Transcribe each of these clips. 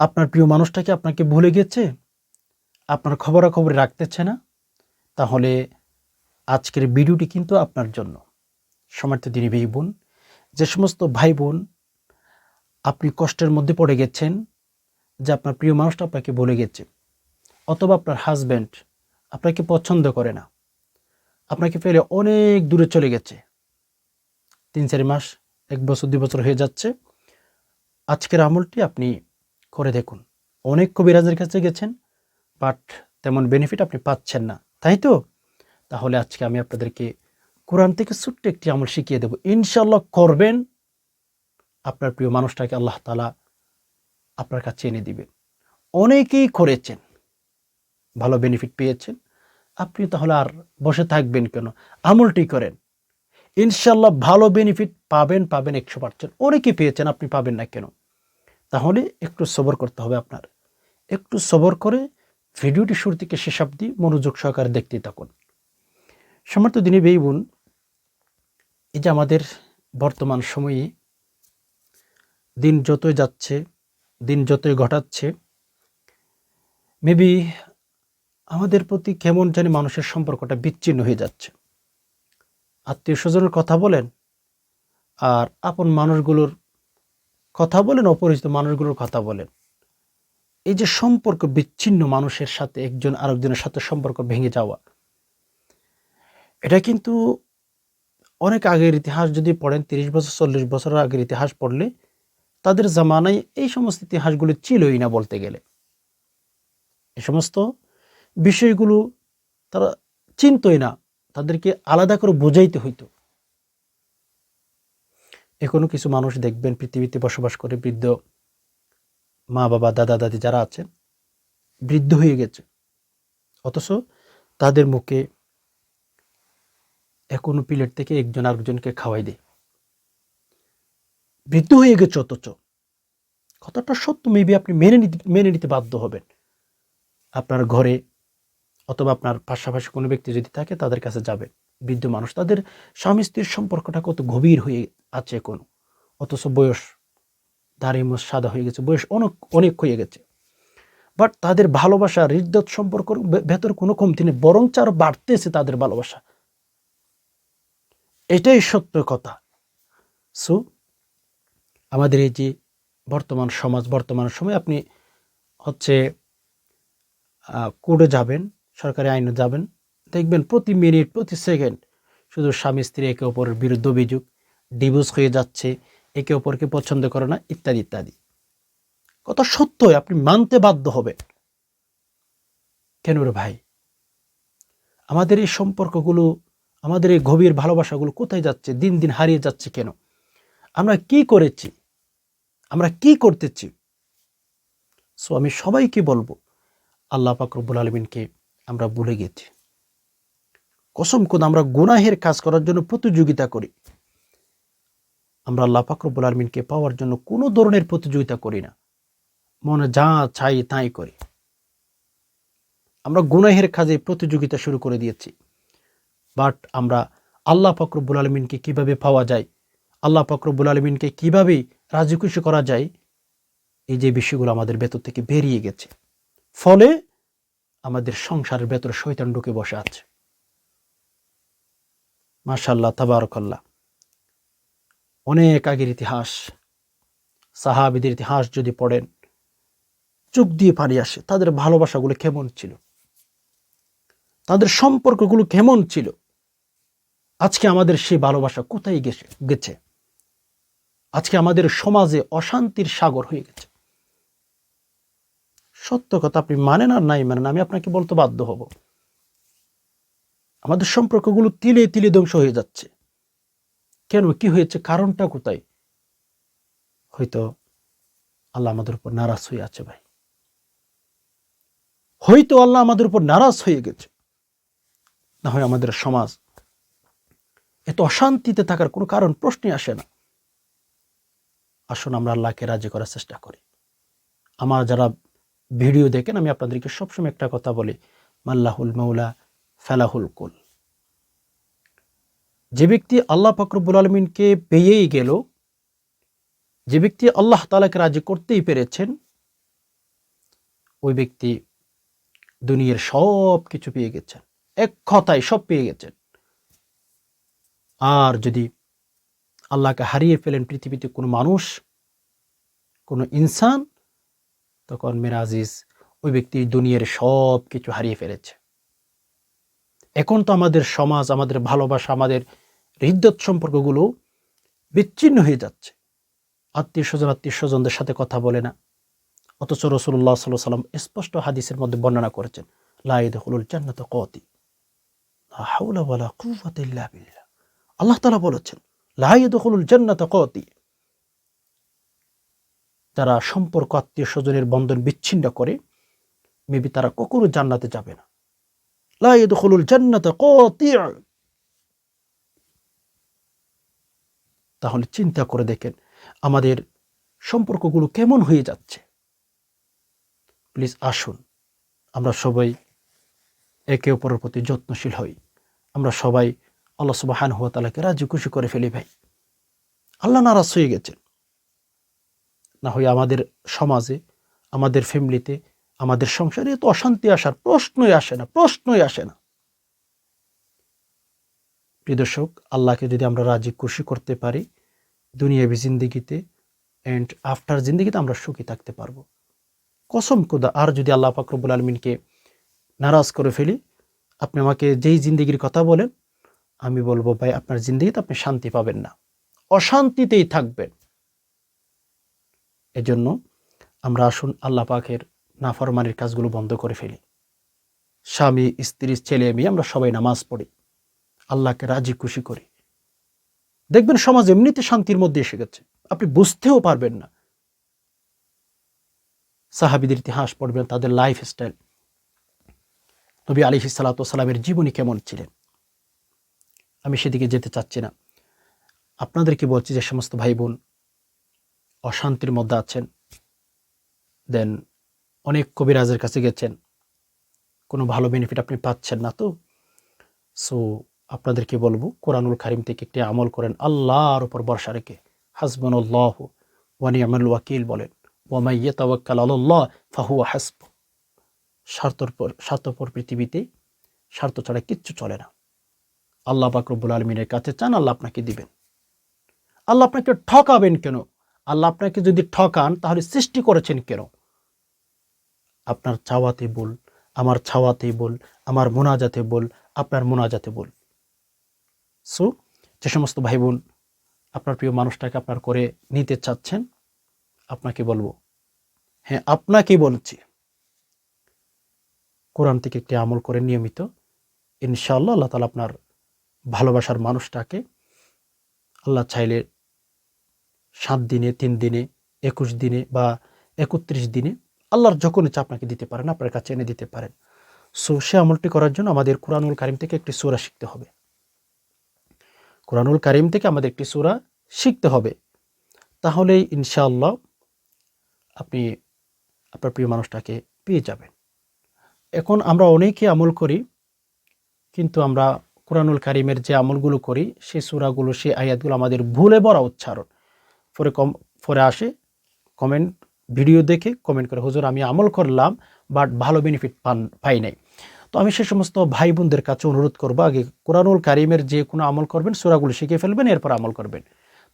আপনার প্রিয় মানুষটাকে আপনাকে ভুলে গেছে? আপনার খবরাখবর রাখতেছে না? তাহলে আজকের ভিডিওটি কিন্তু আপনার জন্য। সমার্থ দিনী ভাই বোন, যে সমস্ত ভাই বোন আপনি কষ্টের মধ্যে পড়ে গেছেন, যে আপনার প্রিয় মানুষটা আপনাকে ভুলে গেছে, অথবা আপনার হাজব্যান্ড আপনাকে পছন্দ করে না, আপনাকে ফেলে অনেক দূরে চলে গেছে। তিন চারি মাস, এক বছর, দুই বছর হয়ে যাচ্ছে। আজকের আমলটি আপনি করে দেখুন। অনেক কবিরাজের কাছে গেছেন বাট তেমন বেনিফিট আপনি পাচ্ছেন না। তাই তো? তাহলে আজকে আমি আপনাদেরকে কোরআন থেকে ছোট্ট একটি আমল শিখিয়ে দেব। ইনশাল্লাহ করবেন, আপনার প্রিয় মানুষটাকে আল্লাহ তালা আপনার কাছে এনে দিবেন অনেকেই করেছেন, ভালো বেনিফিট পেয়েছেন, আপনি তাহলে আর বসে থাকবেন কেন? আমলটি করেন। ইনশাল্লাহ ভালো বেনিফিট পাবেন পাবেন একশো পার্সেন্ট অনেকেই পেয়েছেন, আপনি পাবেন না কেন? তাহলে একটু সবর করতে হবে আপনার। একটু সবর করে ভিডিওটি শুরু থেকে শেষ অব্দি মনোযোগ সহকারে দেখতে থাকুন। সমর্থ দিনী বেই বোন, এই যে আমাদের বর্তমান সময়ে দিন যতই যাচ্ছে, দিন যতই ঘটাচ্ছে, মেবি আমাদের প্রতি কেমন জানি মানুষের সম্পর্কটা বিচ্ছিন্ন হয়ে যাচ্ছে। আত্মীয় স্বজনের কথা বলেন আর আপন মানুষগুলোর কথা বলেন, অপরিচিত মানুষগুলোর কথা বলেন। এই যে সম্পর্ক বিচ্ছিন্ন মানুষের সাথে একজন আরেকজনের সাথে সম্পর্ক ভেঙে যাওয়া, এটা কিন্তু অনেক আগের ইতিহাস, যদি পড়েন তিরিশ বছর, চল্লিশ বছর আগের ইতিহাস পড়লে তাদের জামানায় এই সমস্ত ইতিহাসগুলো ছিলই না বলতে গেলে। এই সমস্ত বিষয়গুলো তারা চিনতই না, তাদেরকে আলাদা করে বোঝাইতে হইতো। এখনও কিছু মানুষ দেখবেন পৃথিবীতে বসবাস করে বৃদ্ধ মা, বাবা, দাদা, দাদি যারা আছেন, বৃদ্ধ হয়ে গেছে। অথচ তাদের মুখে এখনও প্লেট থেকে একজন আরেকজনকে খাওয়াই দেয়। বৃদ্ধ হয়ে গেছে অথচ। কথাটা সত্য মেবি আপনি মেনে নিতে মেনে নিতে বাধ্য হবেন। আপনার ঘরে অথবা আপনার পাশাপাশি কোনো ব্যক্তি যদি থাকে, তাদের কাছে যাবেন। বৃদ্ধ মানুষ, তাদের স্বামী স্ত্রীর সম্পর্কটা কত গভীর হয়ে আছে এখন। অথচ বয়স দাড়ি মোষ সাদা হয়ে গেছে, বয়স অনেক অনেক হয়ে গেছে। বাট তাদের ভালোবাসা হৃদত সম্পর্ক ভেতর কোনো কমতি নেই বরং আরও বাড়তেছে তাদের ভালোবাসা। এটাই সত্য কথা। সো আমাদের এই যে বর্তমান সমাজ, বর্তমান সময় আপনি হচ্ছে কোর্টে যাবেন, সরকারি আইনে যাবেন, দেখবেন প্রতি মিনিট প্রতি সেকেন্ড শুধু স্বামী, স্ত্রী একে অপরের বিরুদ্ধে অভিযোগ। ডিভোর্স হয়ে যাচ্ছে, একে অপরকে পছন্দ করে না, ইত্যাদি ইত্যাদি। কথা সত্যই আপনি মানতে বাধ্য হবেন। কেন রে ভাই? আমাদের এই সম্পর্কগুলো, আমাদের এই গভীর ভালোবাসাগুলো কোথায় যাচ্ছে, দিন দিন হারিয়ে যাচ্ছে কেন? আমরা কি করেছি? আমরা কি করতেছি? সো আমি সবাইকে বলব, আল্লাহ পাকরবুল আলমিনকে আমরা ভুলে গেছি। কসম কোদ আমরা গুনাহের কাজ করার জন্য প্রতিযোগিতা করি। আমরা আল্লাহ পাকরবুল আলমিনকে পাওয়ার জন্য কোনো ধরনের প্রতিযোগিতা করি না। মনে যা চাই তাই করি। আমরা গুনাহের কাজে প্রতিযোগিতা শুরু করে দিয়েছি। বাট আমরা আল্লাহ ফকরবুল আলমিনকে কীভাবে পাওয়া যায়, আল্লাহ ফকরবুল আলমিনকে কীভাবে রাজি খুশি করা যায়, এই যে বিষয়গুলো আমাদের ভেতর থেকে বেরিয়ে গেছে। ফলে আমাদের সংসারের ভেতরে শৈতান ঢুকে বসে আছে। মাশাল্লাহ তাবারকাল্লাহ। অনেক আগের ইতিহাস, সাহাবিদের ইতিহাস যদি পড়েন, চোখ দিয়ে পানি আসে, তাদের ভালোবাসাগুলো কেমন ছিল? তাদের সম্পর্কগুলো কেমন ছিল? আজকে আমাদের সেই ভালোবাসা কোথায় গেছে গেছে? আজকে আমাদের সমাজে অশান্তির সাগর হয়ে গেছে। সত্য কথা আপনি মানেন আর নাই মানেন, আমি আপনাকে বলতে বাধ্য হব। আমাদের সম্পর্কগুলো তিলে তিলে ধ্বংস হয়ে যাচ্ছে। কেন কি হয়েছে? কারণটা কোথায়? হয়তো আল্লাহ আমাদের উপর নারাজ হয়ে আছে ভাই। হয়তো আল্লাহ আমাদের উপর নারাজ হয়ে গেছে। না হয় আমাদের সমাজ এত অশান্তিতে থাকার কোনো কারণ, প্রশ্নই আসে না। আসুন আমরা আল্লাহকে রাজি করার চেষ্টা করি। আমার যারা ভিডিও দেখেন, আমি আপনাদেরকে সবসময় একটা কথা বলি, মাল্লাহুল মৌলা ফেলাহুল কুল। যে ব্যক্তি আল্লাহ ফকরবুল আলমিনকে পেয়েই গেল, যে ব্যক্তি আল্লাহ তালাকে রাজি করতেই পেরেছেন, ওই ব্যক্তি দুনিয়ার সব কিছু পেয়ে গেছেন, এক কথায় সব পেয়ে গেছেন। আর যদি আল্লাহকে হারিয়ে ফেলেন পৃথিবীতে কোনো মানুষ, কোনো ইনসান, তখন মেরাজিজ ওই ব্যক্তি দুনিয়ার সব কিছু হারিয়ে ফেলেছে। এখন তো আমাদের সমাজ, আমাদের ভালোবাসা, আমাদের হৃদয়ত সম্পর্কগুলো বিচ্ছিন্ন হয়ে যাচ্ছে। আত্মীয় স্বজন আত্মীয় স্বজনদের সাথে কথা বলে না। অথচ রসুল্লাহ সাল্লাহ সাল্লাম স্পষ্ট হাদিসের মধ্যে বর্ণনা করেছেন লাইদ হলুল জান্নাত কতি আল্লাহ তালা বলেছেন লাইদ হলুল জান্নাত কতি যারা সম্পর্ক আত্মীয় স্বজনের বন্ধন বিচ্ছিন্ন করে, মেবি তারা কখনো জান্নাতে যাবে না। লাইদ হলুল জান্নাত কতি তাহলে চিন্তা করে দেখেন আমাদের সম্পর্কগুলো কেমন হয়ে যাচ্ছে। প্লিজ আসুন, আমরা সবাই একে অপরের প্রতি যত্নশীল হই। আমরা সবাই আল্লাহ সুবাহান হুয়া তালাকে রাজি খুশি করে ফেলি ভাই। আল্লাহ নারাজ হয়ে গেছেন। না হয় আমাদের সমাজে, আমাদের ফ্যামিলিতে আমাদের সংসারে এত অশান্তি আসার প্রশ্নই আসে না, প্রশ্নই আসে না। প্রিয় দর্শক, আল্লাহকে যদি আমরা রাজি খুশি করতে পারি, দুনিয়াবি জিন্দিগিতে অ্যান্ড আফটার জিন্দিগিতে আমরা সুখী থাকতে পারব। কসম কুদা আর যদি আল্লাহ ফাকরবুল আলমিনকে নারাজ করে ফেলি, আপনি আমাকে যেই জিন্দিগির কথা বলেন, আমি বলব, ভাই, আপনার জিন্দিগিতে আপনি শান্তি পাবেন না। অশান্তিতেই থাকবেন। এজন্য আমরা আসুন আল্লাহ পাকের নাফরমানির কাজগুলো বন্ধ করে ফেলি। স্বামী, স্ত্রী, ছেলে, মেয়ে, আমরা সবাই নামাজ পড়ি। আল্লাহকে রাজি, খুশি করি। দেখবেন সমাজ এমনিতে শান্তির মধ্যে এসে গেছে। আপনি বুঝতেও পারবেন না। সাহাবিদের ইতিহাস পড়বেন, তাদের লাইফ স্টাইল নবী আলী সালাতামের জীবনী কেমন ছিলেন আমি সেদিকে যেতে চাচ্ছি না। আপনাদেরকে বলছি যে সমস্ত ভাই বোন অশান্তির মধ্যে আছেন। দেন অনেক কবিরাজের কাছে গেছেন। কোনো ভালো বেনিফিট আপনি পাচ্ছেন না তো। সো আপনাদেরকে বলব, কোরআনুল কারিম থেকে একটি আমল করেন, আল্লাহর উপর বর্ষা রেখে। হাসবনুল্লাহ ওয়ানি আমল ওয়াকিল বলেন ওয়ামাইয়া তাওয়াক্কাল আল্লাহ ফাহুয়া হাসব। স্বার্থপর স্বার্থপর পৃথিবীতে স্বার্থ ছাড়া কিচ্ছু চলে না। আল্লাহ বাকরবুল আলমিনের কাছে চান, আল্লাহ আপনাকে দিবেন। আল্লাহ আপনাকে ঠকাবেন কেন? আল্লাহ আপনাকে যদি ঠকান, তাহলে সৃষ্টি করেছেন কেন? আপনার চাওয়াতে বল, আমার ছাওয়াতে বল, আমার মোনাজাতে বল, আপনার মোনাজাতে বল। সো যে সমস্ত ভাই বোন আপনার প্রিয় মানুষটাকে আপনার করে নিতে চাচ্ছেন, আপনাকে বলব হ্যাঁ আপনাকেই বলছি, কোরআন থেকে একটি আমল করে নিয়মিত, ইনশাআল্লাহ আল্লাহ তালা আপনার ভালোবাসার মানুষটাকে আল্লাহ চাইলে সাত দিনে, তিন দিনে, একুশ দিনে বা একত্রিশ দিনে আল্লাহর যখন ইচ্ছা আপনাকে দিতে পারেন, আপনার কাছে এনে দিতে পারেন। সো সে আমলটি করার জন্য আমাদের কোরআনুল কারিম থেকে একটি সুরা শিখতে হবে। কোরআনুল কারিম থেকে আমাদের একটি সুরা শিখতে হবে। তাহলেই ইনশাআল্লাহ আপনি আপনার প্রিয় মানুষটাকে পেয়ে যাবেন। এখন আমরা অনেকে আমল করি, কিন্তু আমরা কোরআনুল কারিমের যে আমলগুলো করি, সেই সুরাগুলো, সেই আয়াতগুলো আমাদের ভুলে বড় উচ্চারণ। পরে কম, পরে আসে, কমেন্ট, ভিডিও দেখে কমেন্ট করে, হুজুর, আমি আমল করলাম, বাট ভালো বেনিফিট পান, পাই নাই। তো আমি সে সমস্ত ভাই বোনদের কাছে অনুরোধ করব, আগে কোরআনুল কারিমের যে কোনো আমল করবেন, সুরাগুলো শিখে ফেলবেন, এরপর আমল করবেন।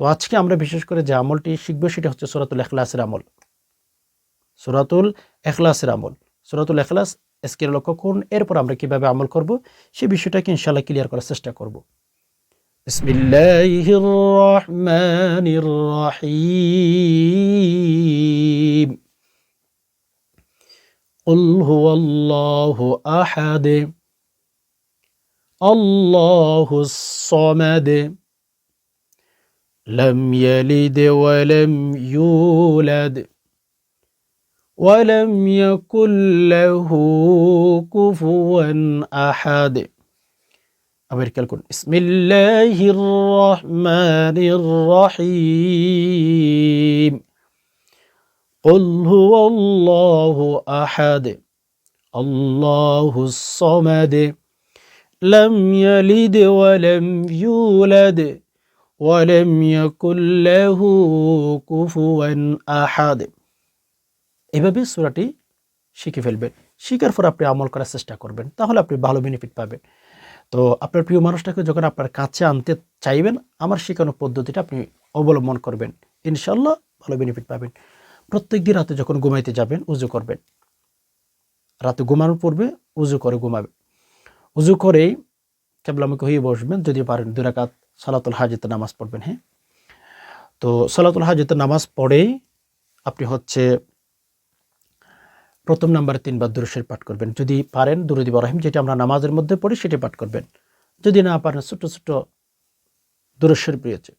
তো আজকে আমরা বিশেষ করে যে আমলটি শিখব সেটা হচ্ছে সোরাতুল এখলাসের আমল। সোরাতুল এখলাসের আমল। সুরাতুল এখলাস এসকের লক্ষ্য করুন এরপর আমরা কীভাবে আমল করব সে বিষয়টাকে ইনশাল্লাহ ক্লিয়ার করার চেষ্টা করব। বিসমিল্লাহির রহমানির রহিম। قل هو الله احد الله الصمد لم يلد ولم يولد ولم يكن له كفوا احد আবার খেয়াল করুন ইসমিল্লাহির রহমানির রহিম قل هو الله أحد الله الصمد لم يلد ولم يولد ولم يكن له كفوا أحد এভাবে সূরাটি শিখে ফেলবেন শিখার পর আপনি আমল করার চেষ্টা করবেন তাহলে আপনি ভালো বেনিফিট পাবেন তো আপনার প্রিয় মানুষটাকে যখন আপনার কাছে আনতে চাইবেন আমার শেখানো পদ্ধতিটা আপনি অবলম্বন করবেন ইনশাল্লাহ ভালো বেনিফিট পাবেন প্রত্যেক দিন রাতে যখন ঘুমাইতে যাবেন, উজু করবেন। রাতে ঘুমানোর পূর্বে উজু করে ঘুমাবেন। উজু করেই কেবলামুখী হয়ে বসবেন, যদি পারেন দুরাকাত সালাতুল হাজিতে নামাজ পড়বেন হ্যাঁ? তো সালাতুল হাজিতে নামাজ পড়েই আপনি হচ্ছে প্রথম নাম্বারে তিনবার দুরুশের পাঠ করবেন। যদি পারেন দুরুদ ইব্রাহিম যেটা আমরা নামাজের মধ্যে পড়ি, সেটি পাঠ করবেন। যদি না পারেন, ছোট ছোট দুরুশের প্রিয়ছে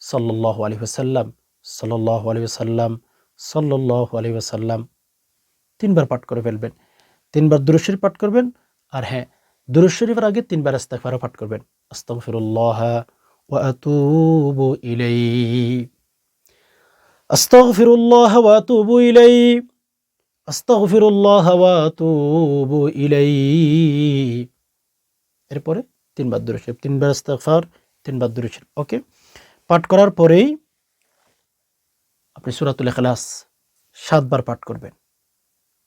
সাল্লাহ আলী সাল্লাম সাল্লাহ আলী সাল্লাম সাল্লাহ আলী সাল্লাম তিনবার পাঠ করে ফেলবেন। তিনবার দুরুশের পাঠ করবেন আর হ্যাঁ দুরুদ শরীফের আগে তিনবার ইস্তেগফারও পাঠ করবেন। ওয়া আতুবু ইলাইহি। আস্তাগফিরুল্লাহ ওয়া আতুবু ইলাইহি। আস্তাগফিরুল্লাহ ওয়া আতুবু ইলাইহি। এরপরে তিনবার দুরুদ শরীফ, তিনবার ইস্তেগফার, তিনবার দুরুদ শরীফ। ওকে? পাঠ করার পরেই আপনি সুরাতুল এখলাস সাতবার পাঠ করবেন।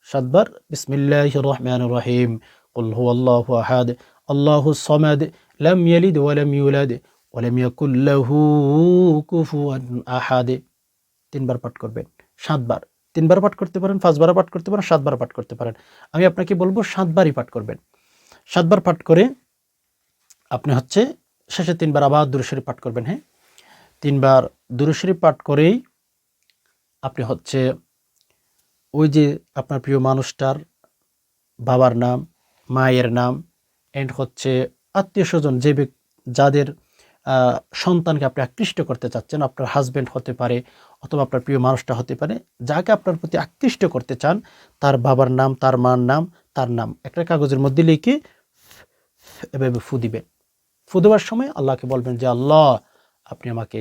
সাতবার বিসমিল্লাহ রহমান রহিম। উল্হু আল্লাহ আহাদ, আল্লাহ সমাদ, লাম ইয়ালিদ ওয়ালাম ইউলাদ ওয়ালাম ইয়াকুল্লাহু কুফুয়ান আহাদ। তিনবার পাঠ করবেন, সাতবার। তিনবার পাঠ করতে পারেন পাঁচবার পাঠ করতে পারেন সাতবার পাঠ করতে পারেন। আমি আপনাকে বলব, সাতবারই পাঠ করবেন। সাতবার পাঠ করে আপনি হচ্ছে শেষে তিনবার আবার দূরশরী পাঠ করবেন হ্যাঁ? তিনবার দূরশরী পাঠ করেই আপনি হচ্ছে ওই যে আপনার প্রিয় মানুষটার বাবার নাম, মায়ের নাম এন্ড হচ্ছে আত্মীয় স্বজন যে যাদের সন্তানকে আপনি আকৃষ্ট করতে চাচ্ছেন, আপনার হাজবেন্ড হতে পারে অথবা আপনার প্রিয় মানুষটা হতে পারে, যাকে আপনার প্রতি আকৃষ্ট করতে চান, তার বাবার নাম, তার মার নাম, তার নাম একটা কাগজের মধ্যে লিখে এভাবে ফু দিবেন। ফু দেওয়ার সময় আল্লাহকে বলবেন যে, আল্লাহ, আপনি আমাকে,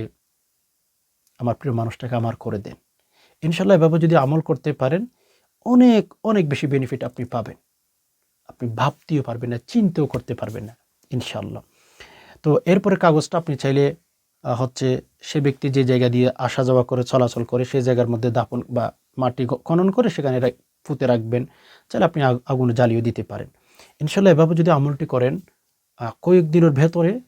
আমার প্রিয় মানুষটাকে আমার করে দেন। ইনশাল্লাহ এভাবে যদি আমল করতে পারেন, অনেক অনেক বেশি বেনিফিট আপনি পাবেন। আপনি ভাবতেও পারবেন না, চিনতেও করতে পারবেন না ইনশাল্লাহ তো এরপরে কাগজটা আপনি চাইলে হচ্ছে সে ব্যক্তি যে জায়গা দিয়ে আসা যাওয়া করে, চলাচল করে সেই জায়গার মধ্যে দাপন বা মাটি খনন করে, সেখানে পুঁতে রাখবেন। চাইলে আপনি আগ- আগুনে জ্বালিয়ে দিতে পারেন। ইনশাল্লাহ এভাবে যদি আমলটি করেন কয়েকদিনের ভেতরে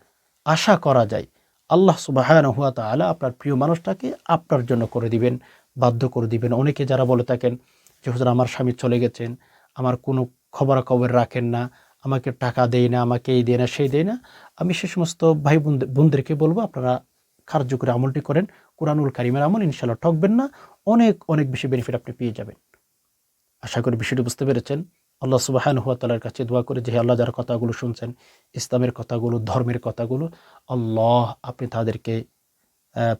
আশা করা যায়, আল্লাহ সুবাহ হুয়া তাআলা আপনার প্রিয় মানুষটাকে আপনার জন্য করে দিবেন। বাধ্য করে দিবেন। অনেকে যারা বলে থাকেন যে, হুজুর, আমার স্বামী চলে গেছেন, আমার কোনো খবরাখবর রাখেন না, আমাকে টাকা দেয় না, আমাকে এই দেয় না, সেই দেয় না। আমি সে সমস্ত ভাই বোনদের বোনদেরকে বলব, আপনারা কার্যকরী আমলটি করেন। কোরআনুল কারিমের আমল ইনশাল্লাহ ঠকবেন না। অনেক অনেক বেশি বেনিফিট আপনি পেয়ে যাবেন। আশা করি বিষয়টি বুঝতে পেরেছেন। আল্লাহ সুবাহান হুয়া তালার কাছে দোয়া করে যে আল্লাহ যার কথাগুলো শুনছেন, ইসলামের কথাগুলো, ধর্মের কথাগুলো, আল্লাহ আপনি তাদেরকে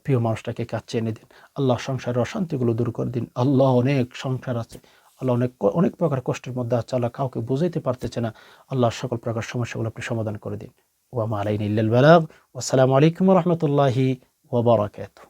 প্রিয় মানুষটাকে কাছে এনে দিন। আল্লাহ সংসারের অশান্তিগুলো দূর করে দিন। আল্লাহ অনেক সংসার আছে। আল্লাহ অনেক অনেক প্রকার কষ্টের মধ্যে আছে। আল্লাহ কাউকে বুঝাইতে পারতেছে না। আল্লাহ সকল প্রকার সমস্যাগুলো আপনি সমাধান করে দিন। ওয়ামা আলাইন ইল্লাল বালাগ। আসসালামু আলাইকুম রহমতুল্লাহি ওবরাকাতুহ